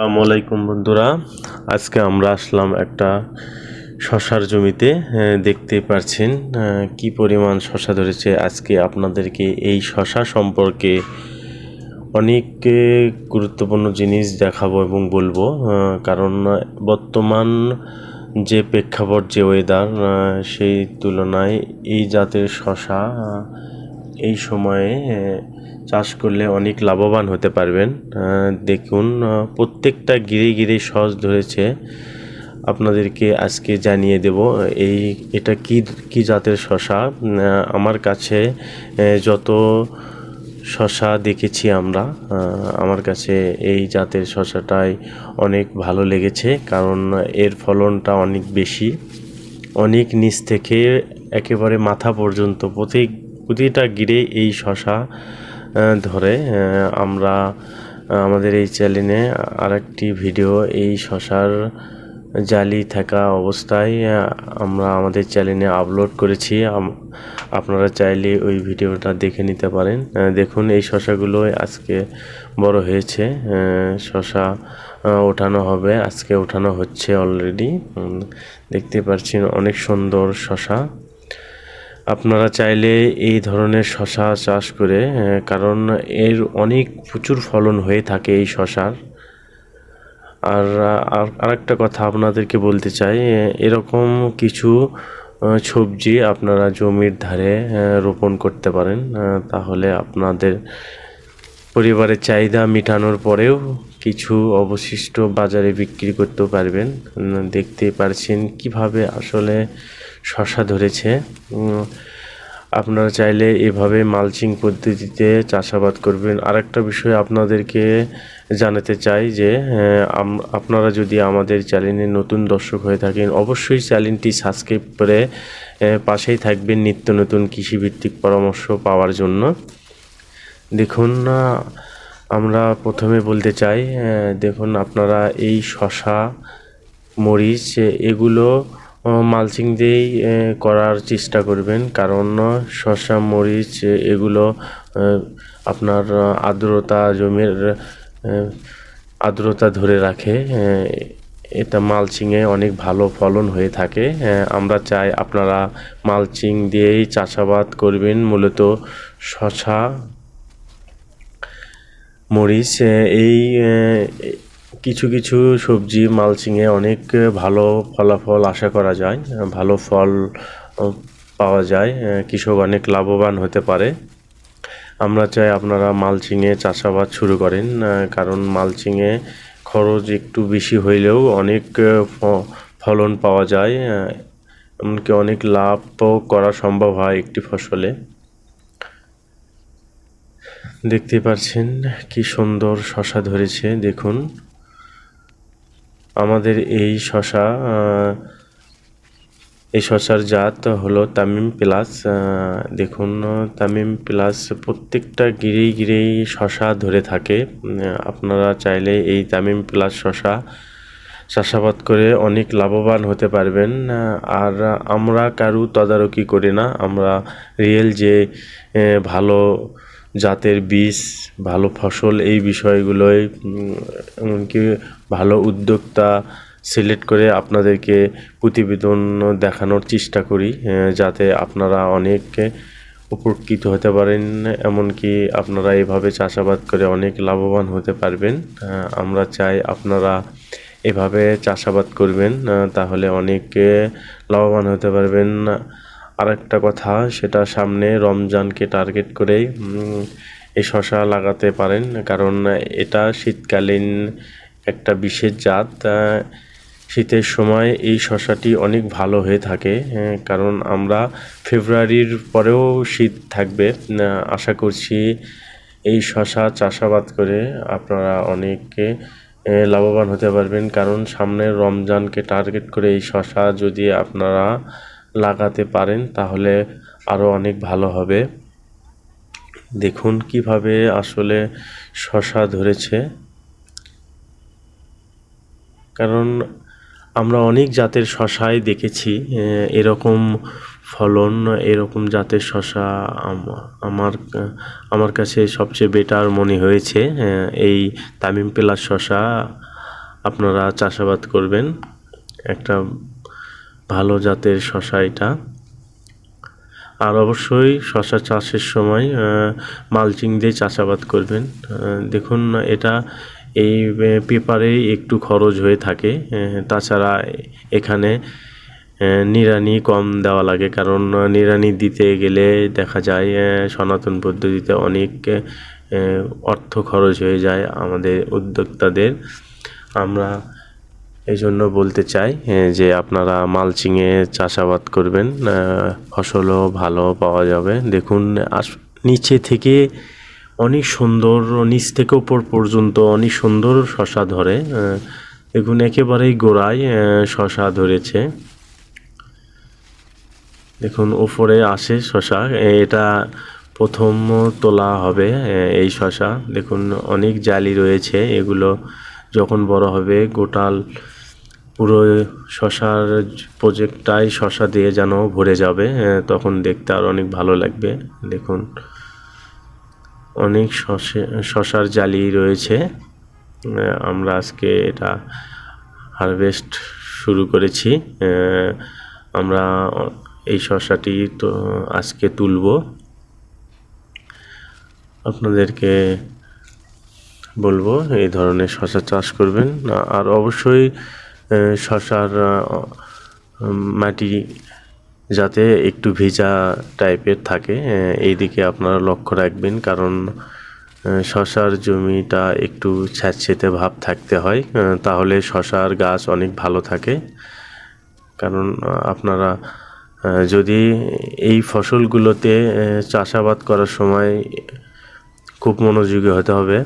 আসসালামু আলাইকুম বন্ধুরা। আজকে আমরা আসলাম একটা শশার জমিতে দেখতে পারছেন কি পরিমাণ শশা ধরেছে। আজকে আপনাদেরকে এই শশা সম্পর্কে অনেক গুরুত্বপূর্ণ জিনিস দেখাবো এবং বলব কারণ বর্তমান যে প্রেক্ষাপট, যে ওয়েদার সেই তুলনায় এই জাতের শশা এই সময়ে চাষ করলে অনেক লাভবান হতে পারবেন। দেখুন প্রত্যেকটা গিরে গিরে সস ধরেছে। আপনাদেরকে আজকে জানিয়ে দেব, এই এটা কি কি জাতের শশা আমার কাছে যত শশা দেখেছি আমরা আমার কাছে এই জাতের শশাটাই অনেক ভালো লেগেছে, কারণ এর ফলনটা অনেক বেশি। অনেক নিচ থেকে একেবারে মাথা পর্যন্ত প্রতি, প্রতিটা গিরে এই শশা ধরে আমরা আমাদের এই চ্যানেলে আরেকটি ভিডিও, এই শশার জালি থাকা অবস্থায় আমরা আমাদের চ্যানেলে আপলোড করেছি। আপনারা চাইলে ওই ভিডিওটা দেখে নিতে পারেন। দেখুন, এই শশাগুলো আজকে বড় হয়েছে। শশা ওঠানো হবে। আজকে ওঠানো হচ্ছে অলরেডি। দেখতে পাচ্ছেন, অনেক সুন্দর শশা। আপনারা চাইলে এই ধরনের শশা চাষ করে কারণ এর অনেক প্রচুর ফলন হয়ে থাকে এই শশার। আর আর আরেকটা কথা আপনাদেরকে বলতে চাই এরকম কিছু সবজি আপনারা জমির ধারে রোপণ করতে পারেন তাহলে আপনাদের পরিবারের চাহিদা মেটানোর পরেও কিছু অবশিষ্ট বাজারে বিক্রি করতেও পারবেন। দেখতে পারছেন কীভাবে আসলে শশা ধরেছে। আপনারা চাইলে এভাবে মালচিং পদ্ধতিতে চাষাবাদ করবেন। আরেকটা বিষয় আপনাদেরকে জানাতে চাই যে আপনারা যদি আমাদের চ্যানেলে নতুন দর্শক হয়ে থাকেন অবশ্যই চ্যানেলটি সাবস্ক্রাইব করে পাশেই থাকবেন নিত্য নতুন কৃষিভিত্তিক পরামর্শ পাওয়ার জন্য। দেখুন আহ, আমরা প্রথমে বলতে চাই দেখুন আপনারা এই শশা মরিচ এগুলো মালচিং দিয়েই করার চেষ্টা করবেন। কারণ শসা, মরিচ এগুলো আপনার আর্দ্রতা জমির আর্দ্রতা ধরে রাখে। এটা মালচিংয়ে অনেক ভালো ফলন হয়ে থাকে। আমরা চাই আপনারা মালচিং দিয়েই চাষাবাদ করবেন। মূলত শশা মরিচ এই কিছু কিছু সবজি মালচিংয়ে অনেক ভালো ফলাফল আশা করা যায় ভালো ফল পাওয়া যায় কৃষক অনেক লাভবান হতে পারে। আমরা চাই আপনারা মালচিংয়ে চাষাবাদ শুরু করেন কারণ মালচিংয়ে খরচ একটু বেশি হইলেও অনেক ফলন পাওয়া যায় এমনকি অনেক লাভও করা সম্ভব হয় একটি ফসলে। দেখতে পাচ্ছেন কি সুন্দর শশা ধরেছে, দেখুন। আমাদের এই শশা এই শশার জাত হলো তামিম প্লাস দেখুন, তামিম প্লাস প্রত্যেকটা গিরেই গিরেই শশা ধরে থাকে। আপনারা চাইলে এই তামিম প্লাস শশা চাষাবাদ করে অনেক লাভবান হতে পারবেন। আর আমরা কারু তদারকি করি না। আমরা রিয়েল যে ভালো জাতের বীজ ভালো ফসল এই বিষয়গুলোই উম, এমনকি ভালো উদ্যোক্তা সিলেক্ট করে আপনাদেরকে প্রতিবেদন দেখানোর চেষ্টা করি যাতে আপনারা অনেক উপকৃত হতে পারেন এমনকি আপনারা এভাবে চাষাবাদ করে অনেক লাভবান হতে পারবেন। আমরা চাই আপনারা এভাবে চাষাবাদ করবেন তাহলে অনেক লাভবান হতে পারবেন। আরেকটা কথা, সেটা সামনে রমজানকে টার্গেট করেই এই শশা লাগাতে পারেন। কারণ এটা শীতকালীন একটা বিশেষ জাত শীতের সময় এই শশাটি অনেক ভালো হয়ে থাকে কারণ আমরা ফেব্রুয়ারির পরেও শীত থাকবে আশা করছি এই শশা চাষাবাদ করে আপনারা অনেকে লাভবান হতে পারবেন। কারণ সামনে রমজানকে টার্গেট করে এই শশা যদি আপনারা লাগাতে পারেন, তাহলে আরও অনেক ভালো হবে। দেখুন কীভাবে আসলে শশা ধরেছে। কারণ আমরা অনেক জাতের শশাই দেখেছি এরকম ফলন, এরকম জাতের শশা আমার আমার কাছে সবচেয়ে বেটার মনে হয়েছে এই তামিম প্লাস শশা। আপনারা চাষাবাদ করবেন। একটা ভালো জাতের শশা এটা। আর অবশ্যই শশা চাষের সময় মালচিং দিয়ে চাষাবাদ করবেন। দেখুন এটা এই পেপারে একটু খরচ হয়ে থাকে। তাছাড়া এখানে নিড়ানি কম দেওয়া লাগে কারণ নিড়ানি দিতে গেলে দেখা যায় সনাতন পদ্ধতিতে অনেক অর্থ খরচ হয়ে যায় আমাদের উদ্যোক্তাদের। আমরা এই জন্য বলতে চাই যে আপনারা মালচিংয়ে চাষাবাদ করবেন ফসলও ভালো পাওয়া যাবে। দেখুন নিচে থেকে অনেক সুন্দর, নিচ থেকে ওপর পর্যন্ত অনেক সুন্দর শশা ধরে দেখুন একেবারেই গোড়ায় শশা ধরেছে। দেখুন, ওপরে আসে শশা এটা প্রথম তোলা হবে এই শশা। দেখুন, অনেক জালি রয়েছে, এগুলো যখন বড় হবে গোটাল পুরো শশার প্রজেক্টটাই শশা দিয়ে যেন ভরে যাবে তখন দেখতে আর অনেক ভালো লাগবে। দেখুন, অনেক শসে শশার জালি রয়েছে। আমরা আজকে এটা হারভেস্ট শুরু করেছি। আমরা এই শশাটি তো আজকে তুলব। আপনাদেরকে বলব, এই ধরনের শশা চাষ করবেন। আর অবশ্যই শশার মাটি যাতে একটু ভেজা টাইপের থাকে এ, এই দিকে আপনারা লক্ষ্য রাখবেন। কারণ শশার জমিটা একটু স্যাঁতসেঁতে ভাব থাকতে হয় তাহলে শশার গাছ অনেক ভালো থাকে। কারণ আপনারা যদি এই ফসলগুলোতে চাষাবাদ করার সময় খুব মনোযোগী হতে হবে।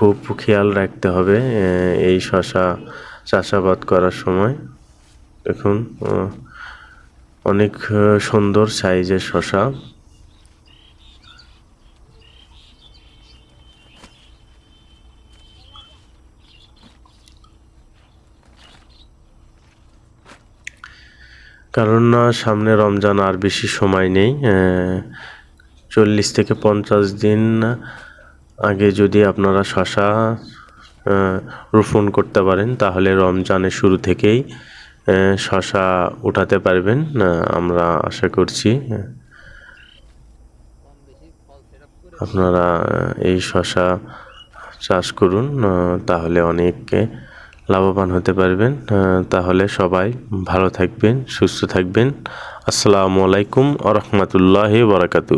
খুব খেয়াল রাখতে হবে এই শশা চাষাবাদ করার সময়। দেখুন অনেক সুন্দর সাইজের শশা। কারণ না, সামনে রমজান আর বেশি সময় নেই চল্লিশ থেকে পঞ্চাশ দিন আগে যদি আপনারা শশা রোপণ করতে পারেন, তাহলে রমজানের শুরু থেকেই শশা উঠাতে পারবেন। আমরা আশা করছি আপনারা এই শশা চাষ করুন তাহলে অনেক লাভবান হতে পারবেন। তাহলে সবাই ভালো থাকবেন, সুস্থ থাকবেন। আসসালামু আলাইকুম আ রহমতুল্লাহি বারাকাতু